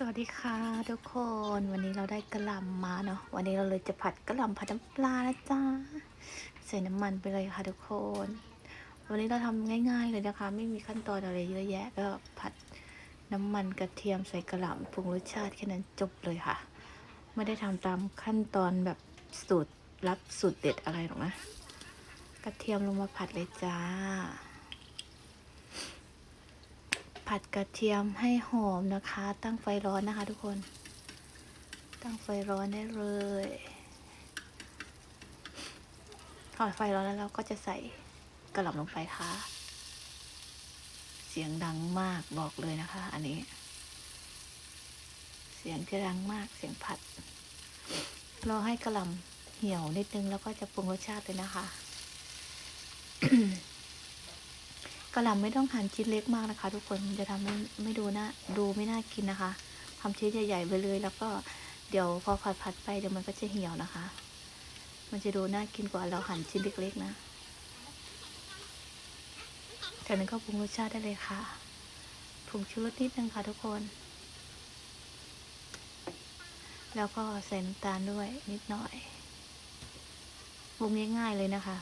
สวัสดีค่ะทุกคนวันนี้เราได้กระหล่ำมาเนาะวันนี้เราเลยจะผัดกระหล่ำผัดน้ำปลานะจ๊ะใส่น้ำมันไปเลยค่ะทุกคน วันนี้เราทำง่าย ๆ เลยนะคะ ไม่มีขั้นตอนอะไรเยอะแยะ ก็ผัดน้ำมันกระเทียมใส่กระหล่ำปรุงรสชาติแค่นั้นจบเลยค่ะ ไม่ได้ทำตามขั้นตอนแบบสูตรลับสูตรเด็ดอะไรหรอกนะ กระเทียมลงมาผัดเลยจ้า ผัดกระเทียมให้หอมนะคะ ตั้งไฟร้อนนะคะ ทุกคน ตั้งไฟร้อนได้เลยพอไฟร้อนแล้วเราก็จะใส่กระหล่ำลงไปค่ะ เสียงดังมากบอกเลยนะคะ อันนี้ เสียงจะดังมากเสียงผัด รอให้กระหล่ำเหี่ยวนิดนึงแล้วก็จะปรุงรสชาติเลยนะคะ กระหล่ำไม่ต้องหั่นชิ้นเล็กมากนะคะ ทุกคนมันจะทำให้ไม่ดูน่าดูไม่น่ากินนะคะทำชิ้นใหญ่ๆไปเลย แล้วก็เดี๋ยวพอผัดผัดๆไปเดี๋ยวมันก็จะเหี่ยวนะคะ มันจะดูน่ากินกว่าเราหั่นชิ้นเล็กๆนะจากนั้นก็ปรุงรสชาติได้เลยค่ะผงชูรสนิดนึงค่ะทุกคน แล้วก็ใส่น้ำตาลด้วยนิดหน่อยปรุงง่ายๆเลยนะคะ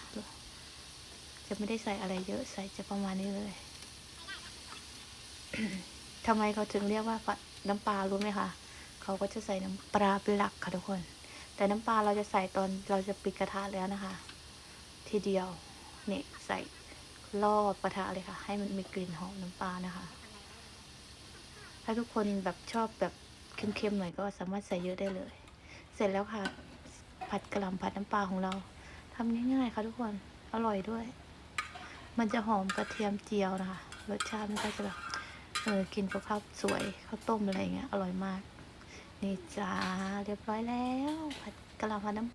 จะไม่ได้ใส่อะไรเยอะใส่จะประมาณนี้เลย ทำไมเขาถึงเรียกว่าผัดน้ำปลารู้ไหมคะเขาก็จะใส่น้ำปลาเป็นหลักค่ะทุกคน แต่น้ำปลาเราจะใส่ตอนเราจะปิดกระทะแล้วนะคะ ทีเดียวนี่ใส่รอบกระทะเลยค่ะ ให้มันมีกลิ่นหอมน้ำปลานะคะ ถ้าทุกคนแบบชอบแบบเค็มๆหน่อยก็สามารถใส่เยอะได้เลย เสร็จแล้วค่ะ ผัดกระหล่ำผัดน้ำปลาของเราทำง่ายๆค่ะทุกคน อร่อยด้วย มันจะหอมกระเทียมเจียวนะคะ รสชาติมันก็จะแบบเออกินกับข้าวสวยข้าวต้มอะไรเงี้ยอร่อยมาก นี่จ้าเรียบร้อยแล้ว ผัดกะหล่ำผัดน้ำ